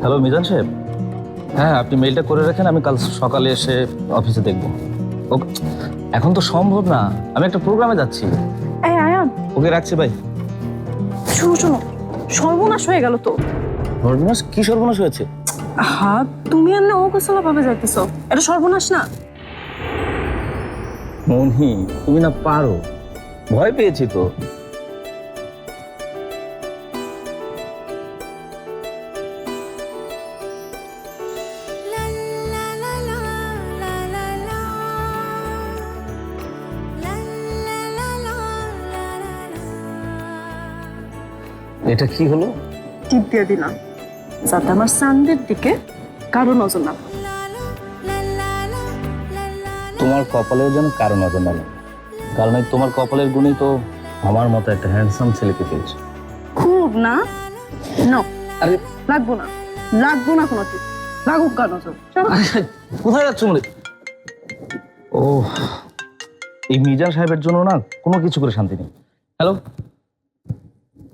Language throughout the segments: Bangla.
হ্যালো মিজান সাহেব। হ্যাঁ আপনি মেইলটা করে রাখেন আমি কাল সকালে এসে অফিসে দেখব। ও এখন তো সম্ভব না। আমি একটা প্রোগ্রামে যাচ্ছি। এই আয়ান। ওকে রাখছি ভাই শোনো শোনো সর্বনাশ হয়ে গেল তো। সর্বনাশ? কি সর্বনাশ হয়েছে? হা তুমি আর না ও গোসলা ভাবে যাইতেছো। এটা সর্বনাশ না। মনি তুমি না পারো। ভয় পেয়েছি তো। এটা কি হলো? টিপ দিয়ে দিলাম যাতে আমার সানডের দিকে কারও নজর না পড়ে। তোমার কপালেও যেন কারও নজর না লাগে। কারণ এই তোমার কপালের গুণেই তো আমার মতো একটা হ্যান্ডসাম ছেলেকে পেয়েছে। খুব না? নো আরে লাগবো না। লাগবো না কোনো টিপ লাগুক কার নজর। চলো। কোথায় যাচ্ছ মনে ও এই মিজান সাহেবের জন্য না কোনো কিছু করে শান্তি নেই। হ্যালো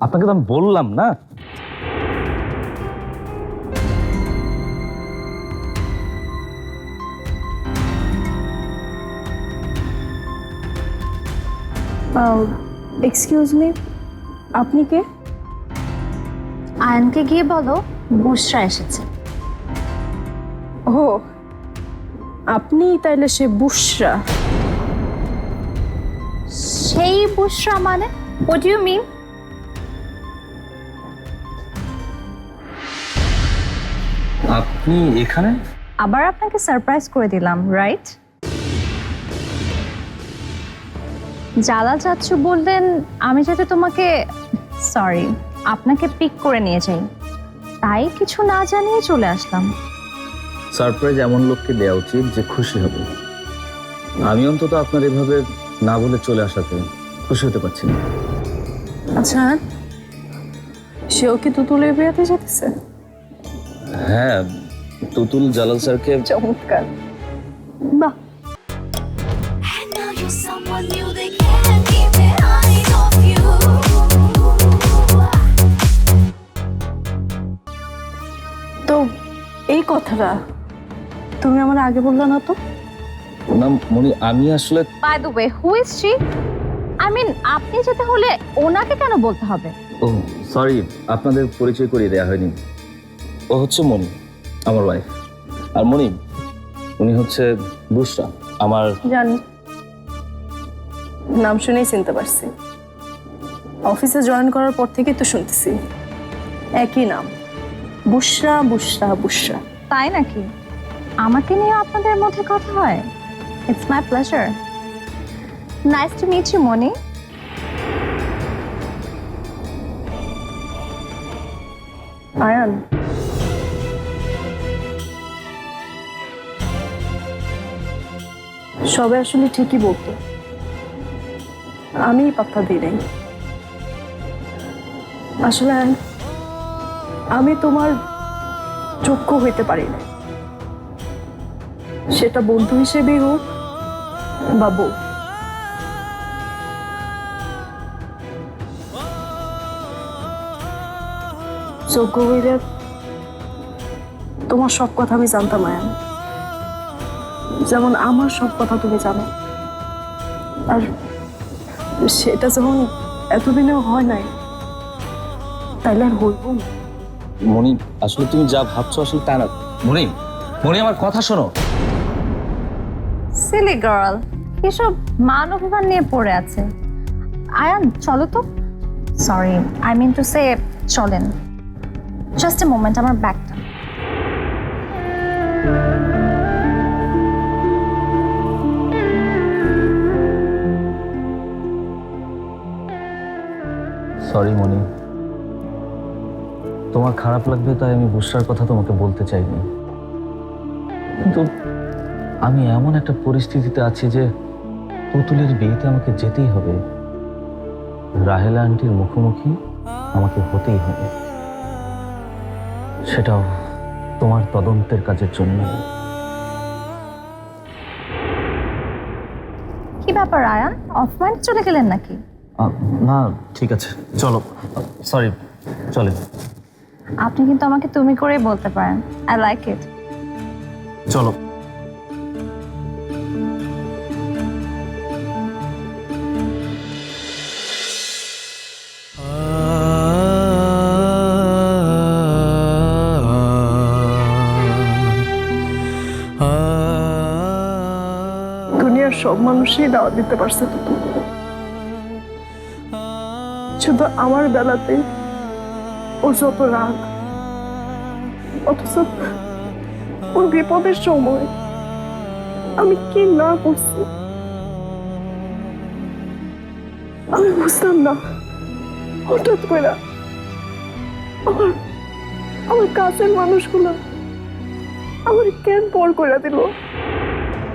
আপনাকে তো আমি বললাম না। এক্সকিউজ মি আপনি কে? আয়নকে গিয়ে বলো বুসরা এসেছে। ও আপনি তাইলে সে বুসরা। সেই বুসরা মানে? হোয়াট ইউ মিন আপনি এখানে? আবার আপনাকে সারপ্রাইজ করে দিলাম রাইট জালাল চাচ্ছু বললেন আমি যাতে তোমাকে সরি আপনাকে পিক করে নিয়ে যাই। তাই কিছু না জানিয়ে চলে আসলাম। সারপ্রাইজ এমন লোককে দেওয়া উচিত যে খুশি হবে। আমি অন্তত আপনার এভাবে না বলে চলে আসাতে খুশি হতে পারছি না। আচ্ছা সেও কি তুতুলের বিয়েতে যেতেছে? হ্যাঁ তুতুল জালাল স্যারকে চমৎকার। বাহ। I know you're someone new, they can't keep their eyes off you. তো এই কথাটা তুমি আমার আগে বললে না তো? না মনি আমি আসলে by the way who is she I mean আপনি যেতে হলে ওনাকে কেন বলতে হবে? ও সরি আপনাদের পরিচয় করিয়ে দেওয়া হয়নি। ও হচ্ছে মনি। আমার ওয়াইফ আর মনি উনি হচ্ছে বুসরা আমার জানি। নাম শুনেই চিনতে পারছি। অফিসে জয়েন করার পর থেকেই তো শুনতেছি। একই নাম। বুসরা বুসরা বুসরা। তাই নাকি? আমাকে নিয়ে আপনাদের মধ্যে কথা হয়। It's my pleasure nice to meet you Moni Ayan সবাই আসলে ঠিকই বলতো। আমি পাত্তা দিই নাই। আসলে আমি তোমার যোগ্য হইতে পারি না সেটা বন্ধু হিসেবেই হোক বা বউ। যোগ্য হইলে তোমার সব কথা আমি জানতাম আয়ান যেমন আমার সব কথা তুমি জানো। আর সেটা যখন এতদিনেও হয় নাই তাইলে আর হইব। মনি আসলে তুমি যা ভাবছ আসলে তা না। মনি মনি আমার কথা শোনো। সিলি গার্ল এসব মান অভিমান নিয়ে পড়ে আছে। আয়ান চলো তো। Sorry I mean to say চলেন। জাস্ট এ মোমেন্ট আমার ব্যাগটা সরি মনি। তোমার খারাপ লাগবে তাই আমি বুসরার কথা তোমাকে বলতে চাইনি। কিন্তু আমি এমন একটা পরিস্থিতিতে আছি যে পুতুলের বিয়েতে আমাকে যেতেই হবে। রাহেলা আন্টির মুখোমুখি আমাকে হতেই হবে। সেটাও তোমার তদন্তের কাজের জন্য। কি ব্যাপার আয়ান অফ মাইন্ড চলে গেলেন নাকি? না ঠিক আছে। চলো। সরি চলে। আপনি কিন্তু আমাকে তুমি করেই বলতে পারেন। আই লাইক ইট চলো। দুনিয়ার সব মানুষই দাওয়াত দিতে পারছে তো শুধু আমার বেলাতে ওর যত রাগ, অথচ ওর বিপদের সময় আমি কি না করছি? আমি বুঝতাম না, হঠাৎ করে আমার আমার কাছের মানুষগুলো আমার কেন পর করে দিল?